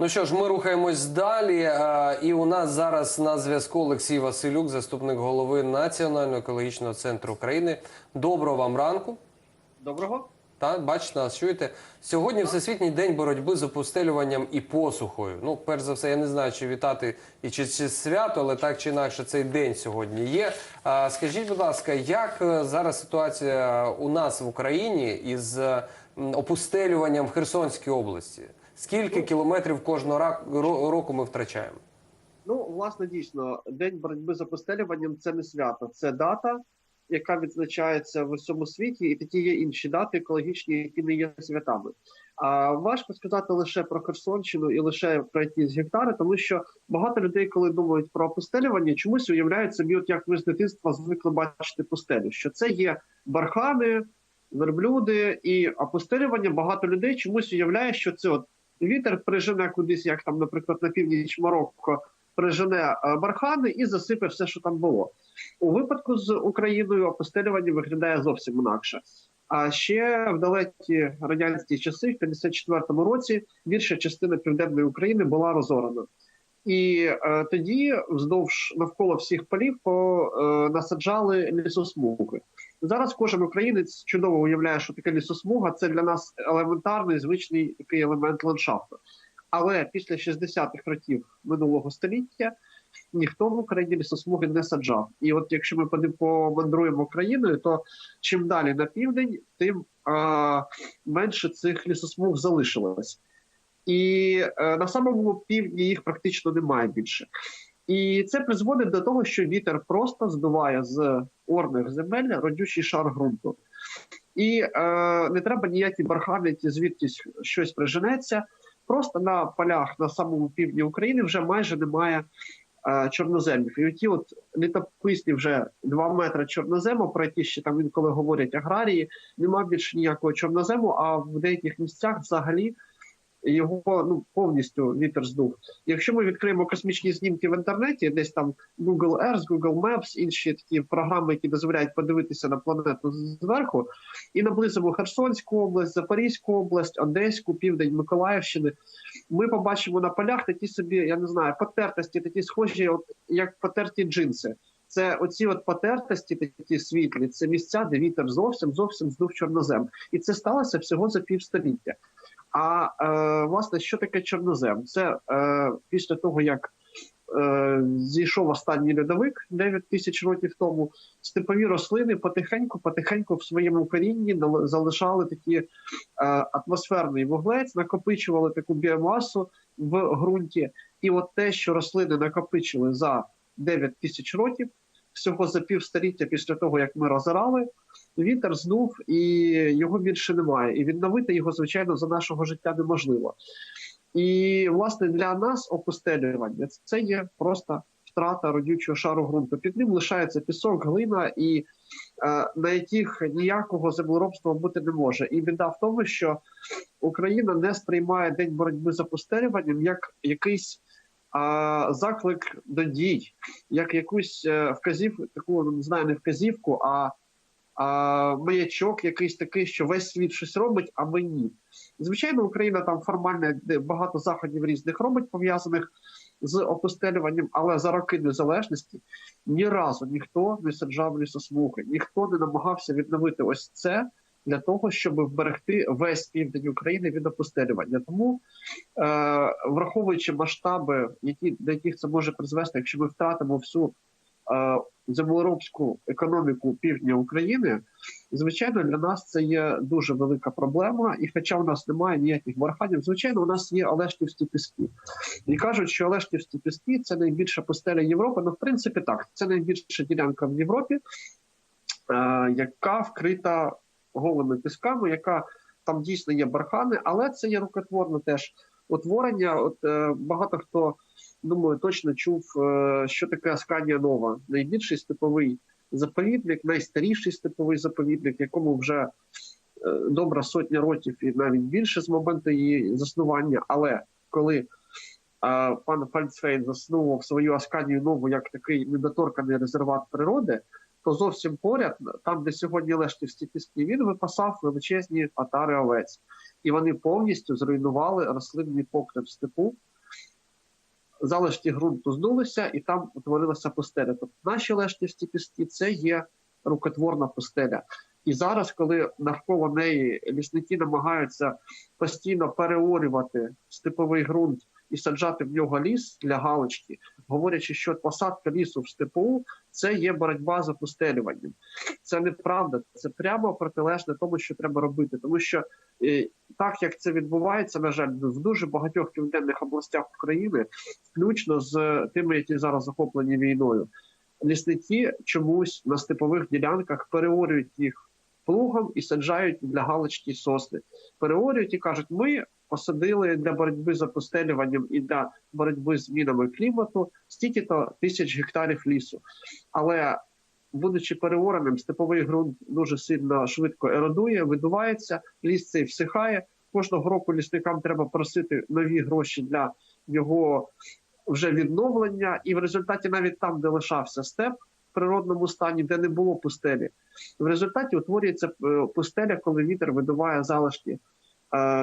Ну що ж, ми рухаємось далі. е, І у нас зараз на зв'язку Олексій Василюк, заступник голови Національного екологічного центру України. Доброго вам ранку. Доброго. Та бачите нас, чуєте? Сьогодні Всесвітній день боротьби з опустелюванням і посухою. Ну, перш за все, я не знаю, чи вітати і чи, чи свято, але так чи інакше цей день сьогодні є. А, скажіть, будь ласка, як е, зараз ситуація у нас в Україні із опустелюванням в Херсонській області? Скільки кілометрів кожного року ми втрачаємо? Ну, власне, дійсно, День боротьби з опостелюванням це не свято, це дата, яка відзначається в усьому світі, і такі є інші дати екологічні, які не є святами. А важко сказати лише про Херсонщину і лише про якісь гектари, тому що багато людей, коли думають про опустелювання, чомусь уявляють собі, от як ви з дитинства звикли бачити пустелю, що це є бархани, верблюди і опустелювання. Багато людей чомусь уявляє, що це от вітер прижене кудись, як там, наприклад, на північ Марокко, прижене е, бархани і засипе все, що там було. У випадку з Україною опустелювання виглядає зовсім інакше. А ще в далекі радянські часи, в 54-му році, більша частина південної України була розорена. І е, тоді вздовж навколо всіх полів по, е, насаджали лісосмуги. Зараз кожен українець чудово уявляє, що таке лісосмуга це для нас елементарний звичний такий елемент ландшафту. Але після 60-х років минулого століття ніхто в Україні лісосмуги не саджав. І от якщо ми помандруємо країною, то чим далі на південь, тим а, менше цих лісосмуг залишилось. І е, на самому півдні їх практично немає більше. І це призводить до того, що вітер просто здуває з орних земель родючий шар ґрунту. І е, не треба ніякі бархани, звідкись щось приженеться. Просто на полях на самому півдні України вже майже немає е, чорноземів. І оті от літописні вже два метри чорнозему, про які ще там інколи говорять аграрії, немає більше ніякого чорнозему, а в деяких місцях взагалі його ну повністю вітер здув. Якщо ми відкриємо космічні знімки в інтернеті, десь там Google Earth, Google Maps, інші такі програми, які дозволяють подивитися на планету зверху, і наблизимо Херсонську область, Запорізьку область, Одеську, південь Миколаївщини. Ми побачимо на полях такі собі, я не знаю, потертості, такі схожі, от як потерті джинси. Це оці от потертості, такі світлі, це місця, де вітер зовсім зовсім здув чорнозем, і це сталося всього за півстоліття. А е, власне, що таке чорнозем? Це е, після того, як е, зійшов останній льодовик 9 тисяч років тому, степові рослини потихеньку-потихеньку в своєму корінні залишали такі е, атмосферний вуглець, накопичували таку біомасу в ґрунті. І от те, що рослини накопичили за 9 тисяч років, всього за півстоліття після того, як ми розорали, вітер знув і його більше немає. І відновити його, звичайно, за нашого життя неможливо. І власне для нас опустелювання це є просто втрата родючого шару ґрунту. Під ним лишається пісок, глина, і е, на яких ніякого землеробства бути не може. І біда в тому, що Україна не сприймає день боротьби з опустелюванням як якийсь. А заклик до дій, як якусь е, вказівку, таку не знаю, не вказівку, а а, маячок якийсь такий, що весь світ щось робить, а ми ні. Звичайно, Україна там формально багато заходів різних робить, пов'язаних з опустелюванням, але за роки незалежності ні разу ніхто не саджав лісосмуги, ніхто не намагався відновити ось це для того, щоб вберегти весь південь України від опустелювання. Тому, е, враховуючи масштаби, які до яких це може призвести, якщо ми втратимо всю е, землеробську економіку півдня України, звичайно, для нас це є дуже велика проблема. І хоча в нас немає ніяких барханів, звичайно, у нас є Олештівські піски. І кажуть, що Олештівські піски це найбільша пустеля Європи. Ну, в принципі, так, це найбільша ділянка в Європі, е, яка вкрита голими пісками, яка там дійсно є бархани, але це є рукотворне теж утворення. От е, багато хто думаю, точно чув, е, що таке Асканія Нова, найбільший степовий заповідник, найстаріший степовий заповідник, якому вже е, добра сотня років і навіть більше з моменту її заснування. Але коли е, пан Фальцфейн заснував свою Асканію Нову як такий недоторканий резерват природи, то зовсім поряд, там, де сьогодні Лештівські піски, він випасав величезні отари овець, і вони повністю зруйнували рослинний покрив степу. залишки ґрунту здулися, і там утворилася пустеля. Тобто наші лешнівські піски це є рукотворна пустеля. І зараз, коли навколо неї лісники намагаються постійно переорювати степовий ґрунт і саджати в нього ліс для галочки, говорячи, що посадка лісу в степу це є боротьба за пустелюванням. Це неправда, це прямо протилежне тому, що треба робити, тому що е, так як це відбувається, на жаль, в дуже багатьох південних областях України, включно з тими, які зараз захоплені війною, лісники чомусь на степових ділянках переорюють їх плугом і саджають для галочки сосни. Переорюють і кажуть, ми посадили для боротьби з опустелюванням і для боротьби з змінами клімату стільки-то тисяч гектарів лісу. Але будучи переореним, степовий ґрунт дуже сильно швидко еродує, видувається, ліс цей всихає. Кожного року лісникам треба просити нові гроші для його вже відновлення, і в результаті навіть там, де лишався степ в природному стані, де не було пустелі, в результаті утворюється е, пустеля, коли вітер видуває залишки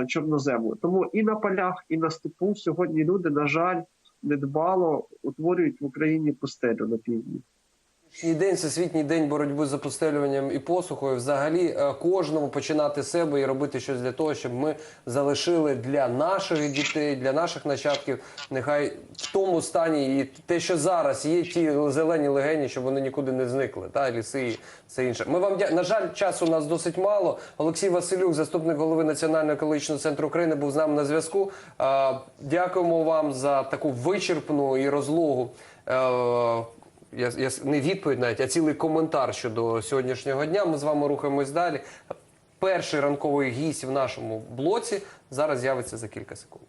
чорнозему. Тому і на полях, і на степу сьогодні люди, на жаль, недбало утворюють в Україні пустелю на півдні. День, всесвітній день боротьби з опустелюванням і посухою. Взагалі е, кожному починати себе і робити щось для того, щоб ми залишили для наших дітей, для наших нащадків, нехай в тому стані і те, що зараз є, ті зелені легені, щоб вони нікуди не зникли. Та ліси і все інше. Ми вам дя- на жаль, часу у нас досить мало. Олексій Василюк, заступник голови Національного екологічного центру України, був з нами на зв'язку. Е, Дякуємо вам за таку вичерпну і розлогу. Я, я не відповідь навіть, а цілий коментар щодо сьогоднішнього дня. Ми з вами рухаємось далі. Перший ранковий гість в нашому блоці зараз з'явиться за кілька секунд.